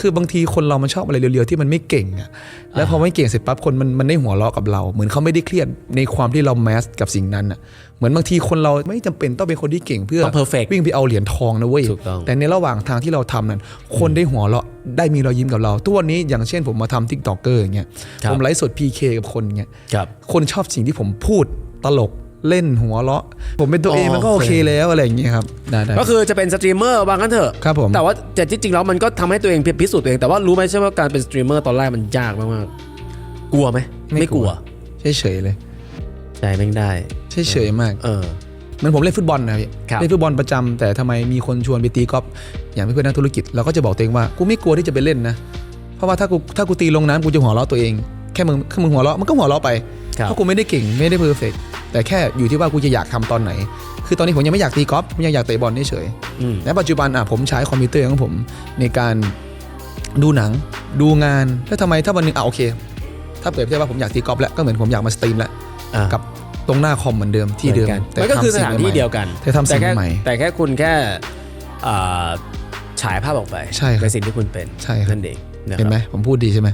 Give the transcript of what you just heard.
คือบางทีคนเรามันชอบอะไรเรียวๆที่มันไม่เก่งอะแล้วพอไม่เก่งเสร็จปั๊บคนมันมันได้หัวเราะกับเรา เหมือนเขาไม่ได้เครียดในความที่เราแมสกับสิ่งนั้นอะเหมือนบางทีคนเราไม่จำเป็นต้องเป็นคนที่เก่งเพื่อต้อง perfect วิ่งไปเอาเหรียญทองนะเว้ยถูกต้องแต่ในระหว่างทางที่เราทำนั้น คนได้หัวเราะได้มีรอยยิ้มกับเราทุกวันนี้อย่างเช่นผมมาทำทิกตอกเกอร์อย่างเงี้ยครับผมไลฟ์สด PK กับคนเงี้ยครับคนชอบสิ่งที่ผมพูดตลก เล่นหัวเราะ ผมเป็นตัวเองอ๋อมันก็โอเคแล้วอะไรอย่างเงี้ยครับได้ได้ก็คือจะเป็นสตรีมเมอร์ว่างั้นเถอะครับผมแต่ว่าแต่ที่จริงแล้วมันก็ทำให้ตัวเองพิสูจน์ตัวเองแต่ว่ารู้ไหมใช่ว่าการเป็นสตรีมเมอร์ตอนแรกมันยากมากๆกลัวไหมไม่กลัวเฉยๆเลยใจแม่งได้เฉยๆมาก เออเหมือนผมเล่นฟุตบอลนะพี่ครับเล่นฟุตบอลประจำแต่ทำไมมีคนชวนไปตีกอล์ฟอย่างเพื่อนนักธุรกิจเราก็จะบอกตัวเองว่ากูไม่กลัวที่จะไปเล่นนะเพราะว่าถ้ากูถ้ากูตีลงน้ำกูจะหัวเราะตัวเองแค่มึงแค่มึงหัวเราะมันก็หัวเราะไปครับเพราะกูไม่ได้เก่งไม่ได้เพอร์เฟก แต่แค่อยู่ที่ว่ากูจะอยากทำตอนไหน คือตอนนี้ผมยังไม่อยากตีกอล์ฟผมยังอยากเตะบอลเฉยอืมๆและปัจจุบันอะผมใช้คอมพิวเตอร์ของผมในการดูหนังดูงานแล้วทำไมถ้าวันหนึงอะโอเค ถ้าเปิดเทียบว่าผมอยากตีกอล์ฟแล้วก็เหมือนผมอยากมาสตรีมแล้วอะกับตรงหน้าคอมเหมือนเดิมที่เดิมหอนกันแต่มันก็คือสทำสิ่งถานใหม่ที่เดียวกันแต่ทำสิ่งแค่ใหม่แต่แค่คุณแค่อ่าฉายภาพออกไปใช่ครับในสิ่งที่คุณเป็นใช่ครับนั่นเองนะคเห็นรับไหมผมพูดดีใช่ไหม